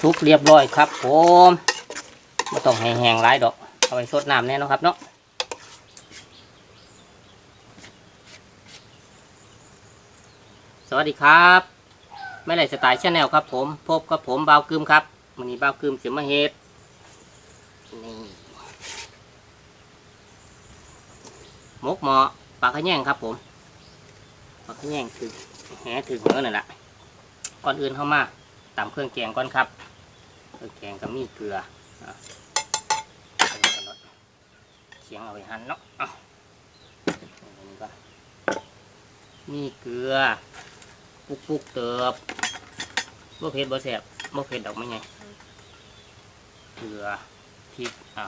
สุกเรียบร้อยครับผมไม่ต้องแห้งๆร้ายดอก เอาไปสดน้ำแน่นะครับเนาะสวัสดีครับไม่ไรสไตล์ชาแนลครับ ผมพบกับผมบ่าวกึมครับวันนี้บ่าวกึมเสียมาเฮ็ดนี่มกหมอปลาขะแยงครับ ผมปลาขะแยงถึงแหถึงเหมือนั่นแหละก่อนอื่นเข้ามาตำเครื่องแกงก่อนครับ แกงก็มีเกลืออะเคียงเอาไปหั่นเนาะอะอันนี้ก็มีเกลือ ปุกปุกเติบบ่เผ็ดบ่แซ่บบ่เผ็ดดอกไม่ไงเกลือพริกอะ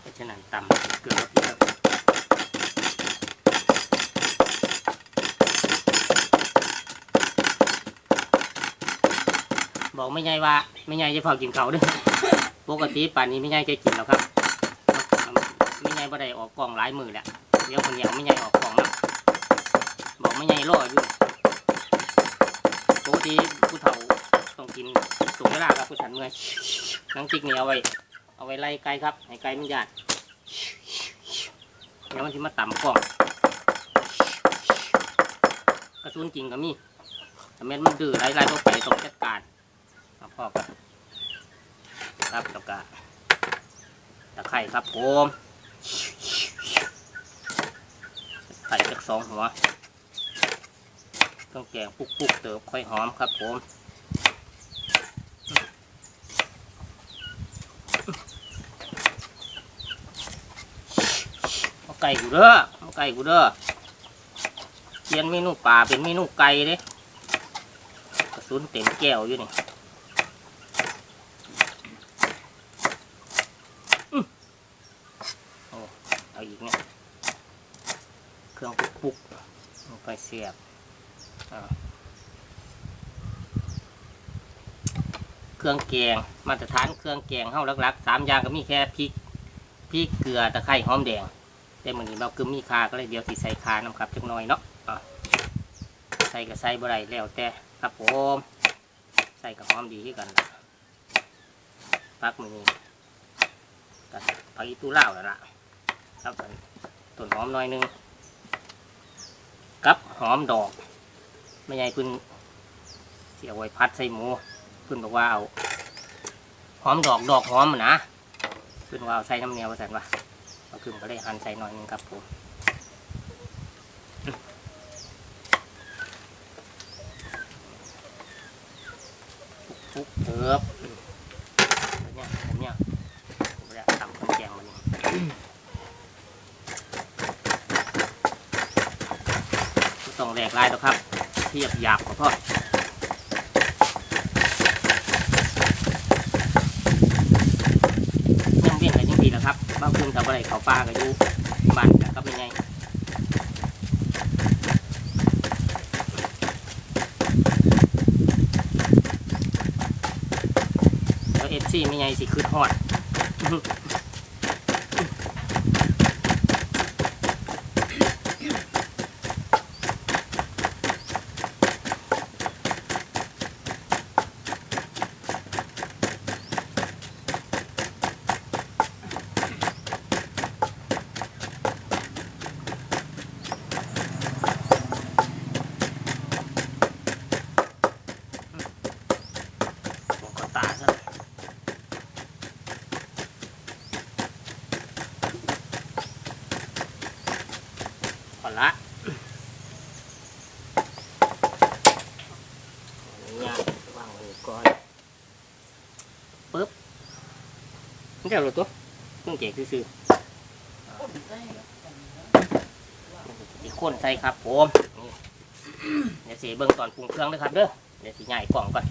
เพราะฉะนั้นตำเกลือพริก บอกไม่ใช่ว่าไม่ใช่จะเฝ้ากินเขาด้วยปกติป่านนี้ไม่ใช่จะกินแล้วครับไม่ใช่บ่ได้ออกกล่องหลายมือแหละเดี๋ยวคนเดียวไม่ใช่ออกกล่องแล้วบอกไม่ใช่รออยู่ปกติผู้เฒ่าต้องกินสูงเวลาครับผู้ฉันเมื่อยนังจิกนี่เอาไว้ เอาไว้ไล่ไก่ครับให้ไก่มันยานเดี๋ยวมันจะมาต่ำกล้องกระสุนจริงก็มีแต่แม่นมันดื้อไล่ไล่พวกไปต้องจัดการ เอาพ่อครับครับแล้วก็ตะไคร่ครับผมไข่จากสองหัวต้องแกงปุกปุกๆเติบค่อยหอมครับผมเอาไก่กูเด้อเอาไก่กูเด้อเปลี่ยนเมนูป่าเป็นเมนูไก่เด้กระสุนเต็มแก้วอยู่นี่อื้อโอ้เอาอีกเนี่ยเครื่องปุกปุกลงไปเสียบเครื่องแกงมาตรฐานเครื่องแกงเฮาหลักๆสามอย่างก็มีแค่พริกพริกเกลือตะไคร้หอมแดง แต่มื้อนี้เราคือมีคาก็เลยเดี๋ยวสิใส่คาน้ำครับจักหน่อยเนาะะใส่ก็ใส่บ่ได้แล้วแต่ครับผมใส่ก็หอมดีที่กันพักมือนี้ก็ผักอีตู้เล่าแล้วล่ะครับต้นหอมหน่อยหนึง หอมดอกไม่ใหญ่เพิ่นเสียไว้พัดใส่หมูเพิ่นบอกว่าเอาหอมดอกดอกหอมอะนะเพิ่นว่าเอาใส่น้ำเนียวว่าสันว่าเอาขึ้นก็เลยหั่นใส่หน่อยหนึงครับผมปุ๊บเถิบเนี่ยผมเนี่ยผมจะตำข้าวแกงมันนี่บ่ต้องแหลกลายหรอกครับ เทียบหยาบกับพ่อยังเบี้ยงกันยังดีแล้วครับบ้าคุณกับอะไรเขาป้ากันอยู่บ้านก็เป็นไงแล้วเอฟซีไม่ไงสิคือทอด พอละเนี่ยาวางไว้ก่อนปึ๊บนี่เดี๋ยวเราตัวต้องเก่งซื่อๆอีกคนใส่ครับผมนี่เดี๋ยวสีเบิ่งตอนปรุงเครื่องด้วยครับเด้อเดี๋ยวสีใหญ่กล่องก่อน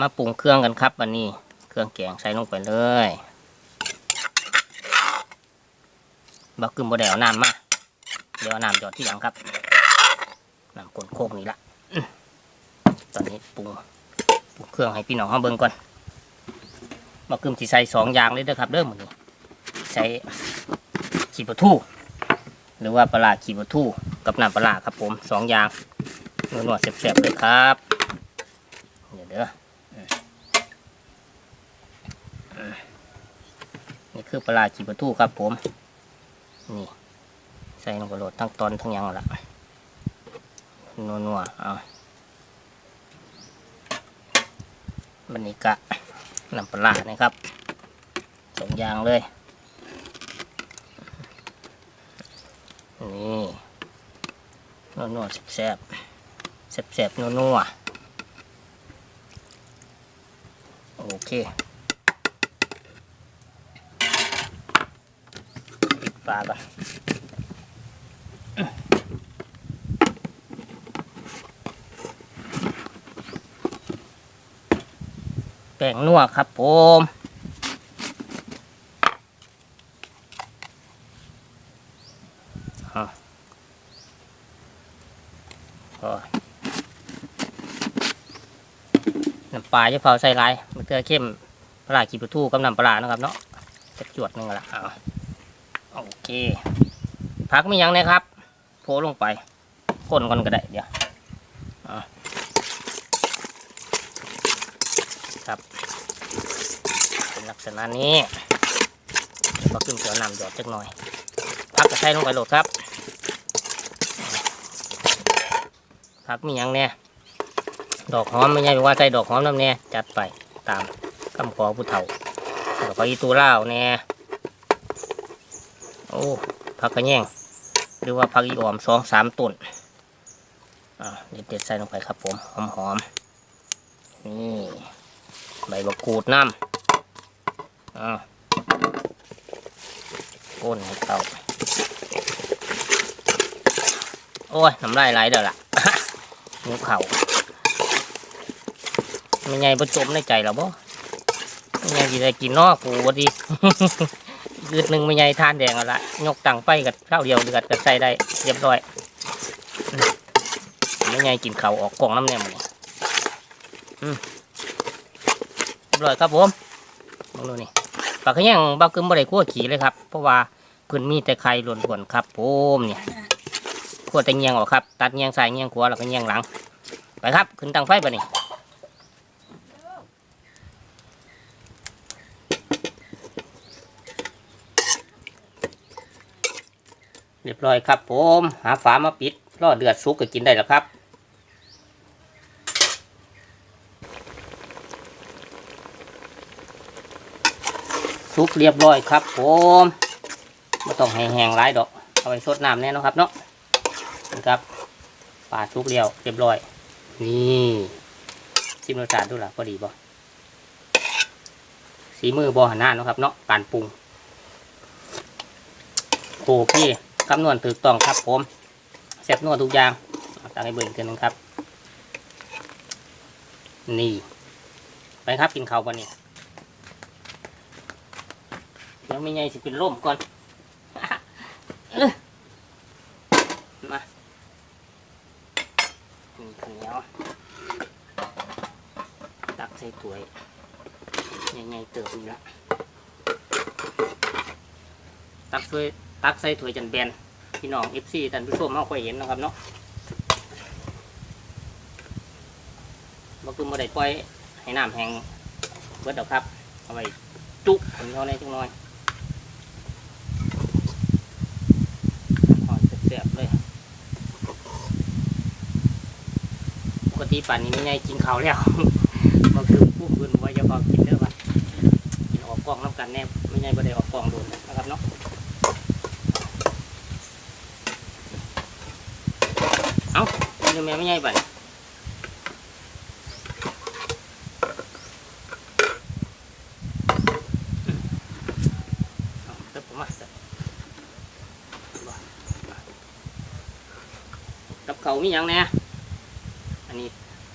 มาปรุงเครื่องกันครับวันนี้ เครื่องแกงใส่ลงไปเลย บักกึมบ่ได้เอาน้ำมาเดี๋ยวเอาน้ำหยอดที่หลังครับน้ำกลนโคกนี่ละตอนนี้ปรุงปรุงเครื่องให้พี่น้องเขาเบิ่งก่อนบักกึมสิใส่สองอย่างเลยเด้อครับเด้อมื้อนี้ใส่ขีปลาทูหรือว่าปลาขีปลาทูกับน้ำปลาครับผมสองอย่างนวดๆแซ่บๆเลยครับเดี๋ยวเด้อนี่คือปลาร้าจีบะทูครับผม นี่ใส่ลงกระโดดทั้งตอนทั้งยังละนัวๆเอาบันนี้กะน้ำปลานะครับสองอย่างเลย นี่นัวๆแซ่บๆแซ่บๆนัวโอเค ปิดฝาก่อนแป้งนัวครับผมอะพอน้ำปลาจะเผาใส่ลายมันเกลือเข้มปลากีบทูกับน้ำปลานะครับเนาะจะจวดนึงละอา เคพักมียังนะครับ โพลงไปคนก่อนก็ได้เดี๋ยวครับ เป็นลักษณะนี้เดี๋ยวก็ขึ้นเกี่ยวน้ำหยอดจักหน่อยพักกระใส่ลงไปโหลดครับพักมียังเนี่ยดอกหอมไม่ใช่ว่าใส่ดอกหอมน้ำเนี่ยจัดไปตามคำขอผู้เฒ่าแล้วก็อีตูเล่าวแน่โอ้ ผักกระแยงหรือว่าผักอีออมสองสามต้นเด็ดเด็ดใส่ลงไปครับผม หอมหอมนี่ใบมะกรูดน้ำอ่าก้นให้เขาโอ้ยน้ำลายไหลเด้อล่ะนิ้วเข่าไม่ไงประจมในใจเราบ่ไม่ใหญ่สิได้กินนอกกูวดี ยืดหนึ่งไม่ใหญ่ทานแดงเอาละยกตังไปกับข้าวเดียวเดือดกับใส่ได้เรียบร้อยไม่ใหญ่กินเขาออกกล่องน้ำแนมนี่อืมเรียบร้อยครับผมมองดูนี่ปลาขยังบ้ากึมบ่ได้คั่วขี่เลยครับ เพราะว่าพื้นมีแต่ไข่ล้วนๆครับผมเนี่ยคั่วแต่เงียงออกครับ ตัดเงียงใส่เงียงขวาแล้วก็เงียงหลัง ไปครับ ขึ้นตังไฟไปนี่ เรียบร้อยครับ ผม หาฝามาปิดรอเดือดซุกก็กินได้แล้วครับซุกเรียบร้อยครับ ผมไม่ต้องแห้งหลายดอก เอาไปซดน้ำแน่นอนครับเนาะนี่ครับปลาซุกเรียวเรียบร้อย นี่ชิมรสชาติดูล่ะพอดีบ่สีมือบอหันหน้านะครับเนาะการปรุงโอเคำนวณถูกต้องครับผมแซ่บนวดทุกอย่างตั้งให้เบิ่งกันนึงครับ นี่ ไปครับกินข้าววันนี้เดี๋ยวไม่ไงสิเป็นร่มก่อนมานี่ข้าวเหนียวตักใส่ถ้วยใหญ่ๆเติบนี่ละตักถ้วย ตักใส่ถ้วยจันแบนพี่น้องเอฟซีท่านผู้ชมเขาเคยเห็นนะครับเนาะบ่คือบ่ได้ปล่อยให้น้ำแห้งเบิดดอกครับเอาไว้จุกคนเขาในจังน้อยอ่อนแซ่บๆเลยปกติป่านนี้ไม่ไงกินข้าวแล้วบ่คือผู้อื่นว่จะพอกินเด้อวะกินออกกล้องน้ำกันแน่ไม่ไงบ่ได้ออกกล้องโดนนะครับเนาะ นี่แม่ไม่ ใหญ่ไปเอาเดี๋ยวผมมาใส่กับเขาวมีหยังแหน่อันนี้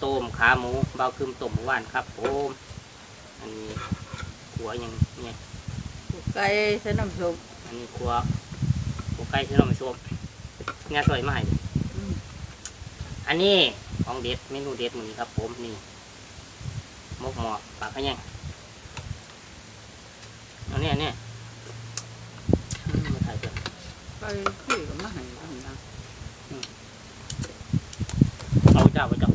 ต้มขาหมูเบาคืมต้มเมื่อวานครับผมอันนี้ขัวหยังเนี่ยไก่ใส่น้ำซุปอันนี้ขัวขัวไก่ที่เราไม่ชมงาซอยมาให้ดิอืม อันนี้ของเด็ดเมนูเด็ดมือนี้ครับผมนี่มกหมอปลาขะแยงอันนี้อันนี้อืมมาถ่ายเถอะไก่คุยกับมาให้ทำนะเอาจ้าไปจ้า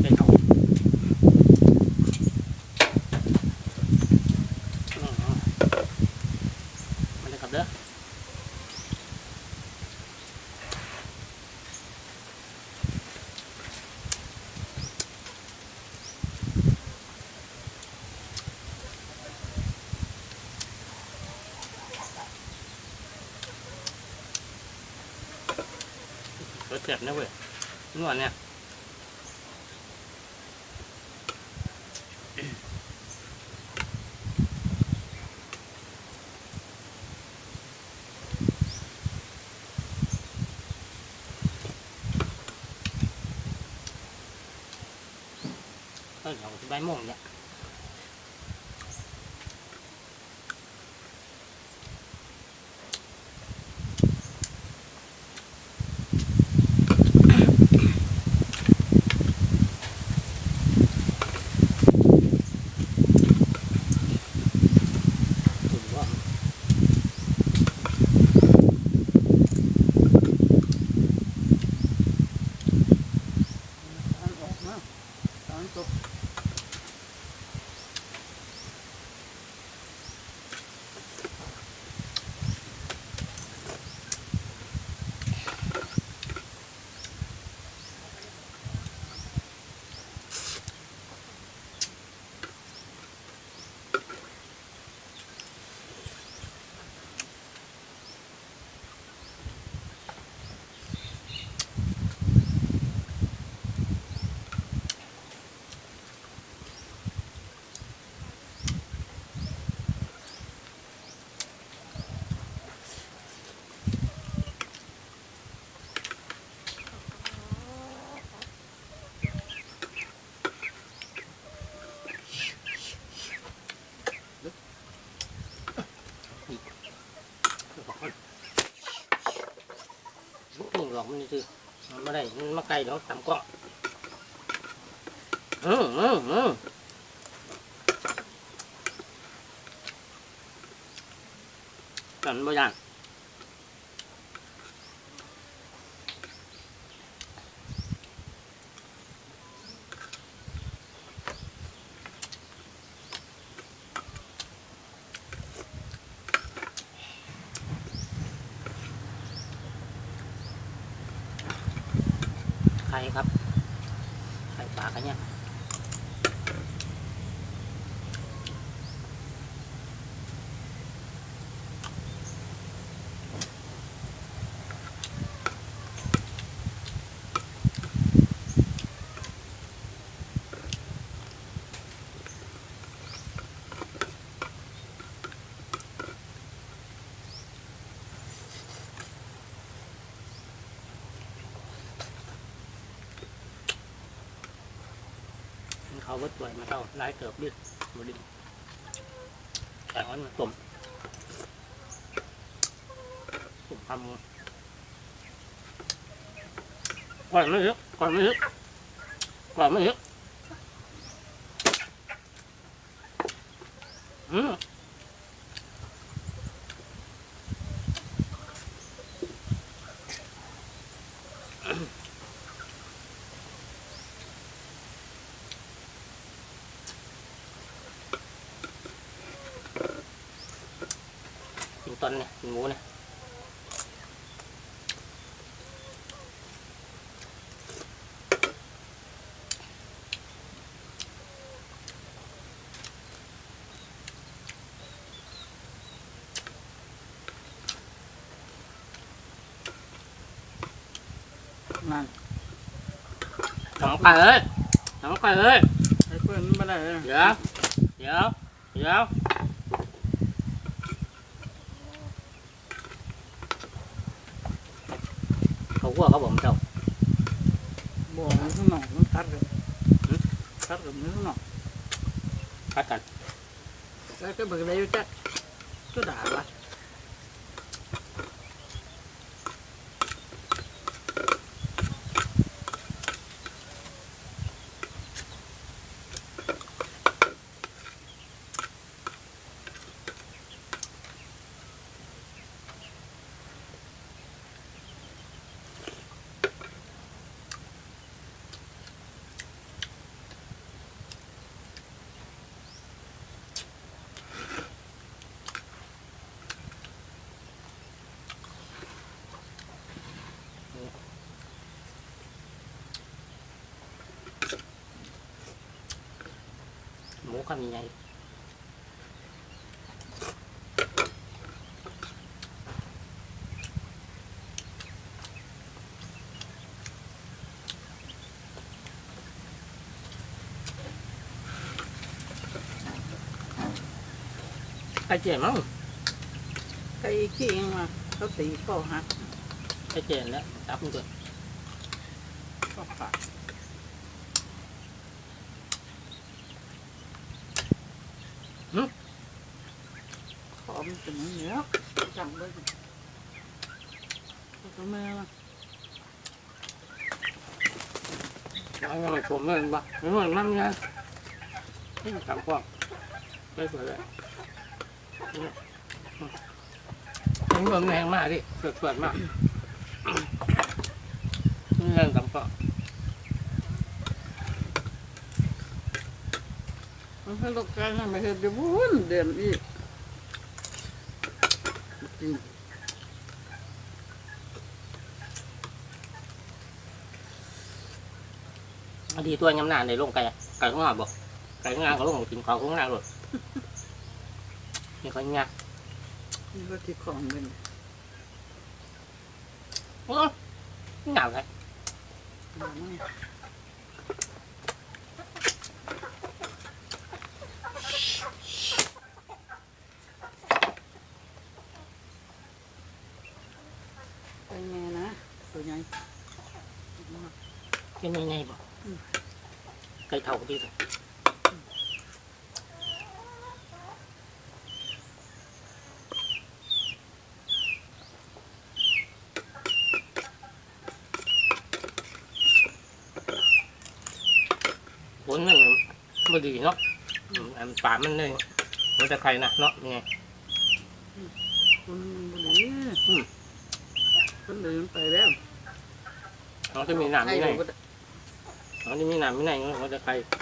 เด็ดเอาอืมมาเลยครับเด้อ รสเจ็บนะเว้ย นวดเนี่ยเออของใบม่วงเนี่ยถือว่า ตอนออกมา ต มาไกลเนาะตามกล้องอืมอืมอืมกันบ่ยาน ไข่ครับ ไข่ปลากันเนี่ย เขาวัดตัวมาเท่าหลายเติบดิบดิแต่อันมันต้มต้มทำก่อนไม่เยอะก่อนไม่เยอะก่อนไม่เยอะอืมกินตอนเนี่ยกินหมูเนี่ย นั่นน้องไปเอ้ยน้องไปเอ้ยไอ้เพื่อนมันไม่ได้เลยเดี๋ยวเดี๋ยวเดี๋ยวเขาวัวเขาบอกเจ้าบอกมันข้างนอกมันตัดเลยตัดกับมือข้างนอกพัดกันแล้วก็เบิกอะไรอยู่จักก็ด่าวะ มูข้ามีไงไอ้เจ๋มั้งไก่ขี้เองมาเขาตีข้อหักไอ้เจ๋แล้วจับมันด้วยก็ขาดขอมันจะมึงเนี้ยจังเลยก็แม่ละ เอาเงินผมเงินบ่เงินมั่งไงจับพวกไม่เปิดเลยเงินแรงมากดิเปิดเปิดมากเงินจับพวกมันให้ลูกกันไม่เห็นจะบุญเดือนอีกจริง บาง ทีตัวยำหนาในลงไก่ไก่ข้างหน้าบอกไก่ข้างหน้าก็ลงกินข้าวข้างหน้าเลยนี่เขาเงี้ยนี่ก็ที่ของเป็นโอ้หนาวเลยไปไงนะตัวใหญ่เป็นยังไงบอก ไก่เท่าที่สุดผลมันไม่ดีเนาะอืมอันป่ามันเลยมันจะใครนะเนาะยังไงคนบุรีคนเดินไปแล้ว nó cái miếng làm như ให้ này บ่ได้ nó cái miếng làm như này nó จะใครพักหน่อยคนน้องไม่ไ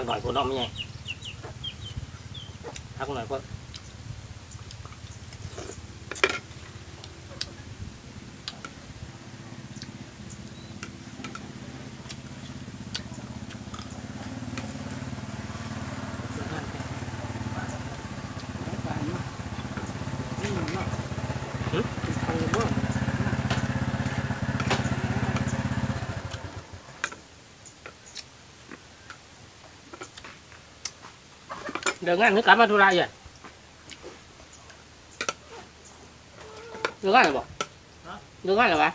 งพักหน่อยก็ไปมานี่เนาะไปบ่ เดี๋ยวงานนึกกลับมาธุระอย่างเดี๋ยวงานหรือเปล่าเดี๋ยวงานหรือเปล่า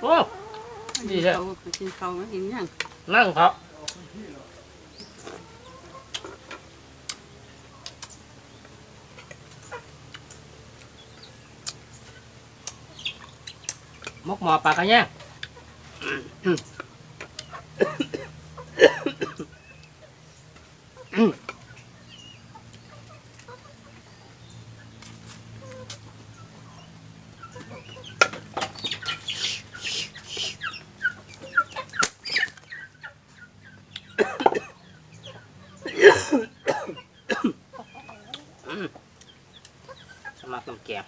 โอ้ ดีเถอะ กินข้าวมากินยัง นั่งเขามกหมอปลากระแยงสมัครน้ำแกง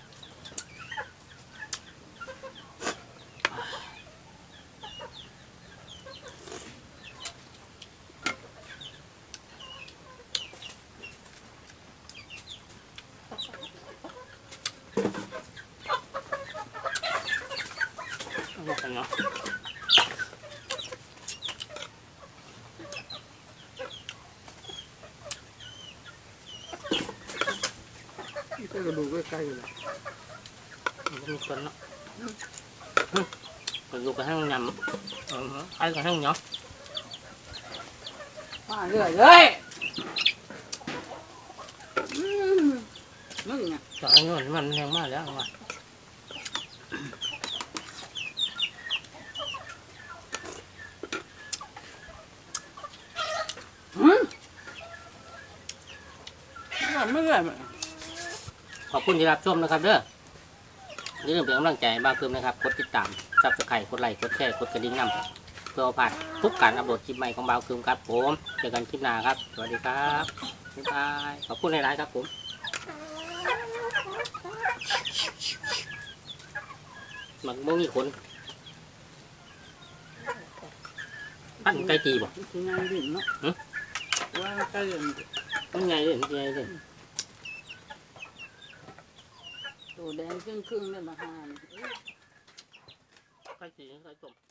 เอาบอกกันเนาะนี่ก็ดูใกล้ๆเลยมันก็มีคนเนาะกระดูกกระทั่งยำอืมไอ้กระทั่งเนาะ มาเรื่อยเลยอืมมึงอะ สองเงินมันแรงมากแล้วว่ะ หืม ไม่เรื่อยไม่ขอบคุณที่รับชมนะครับเด้ออย่าลืมเป็นกำลังใจให้บ้าวคืมนะครับกดติดตามซับสไครต์กดไลค์กดแชร์กดกระดิ่งนำเพื่อผ่านทุกการอัปโหลดคลิปใหม่ของบ้าวคืมครับผมเจอกันคลิปหน้าครับสวัสดีครับบ๊ายบายขอบคุณหลายๆครับผมมันบ่มีขนปั้นไก่ตีบ่ที่งานดิ่นเนาะหึว่าใกล้เดือนมันไงเด่นไงเด่น ตัว แดงครึ่งครึ่งเนี่ยมาหานใครสีใครส้ม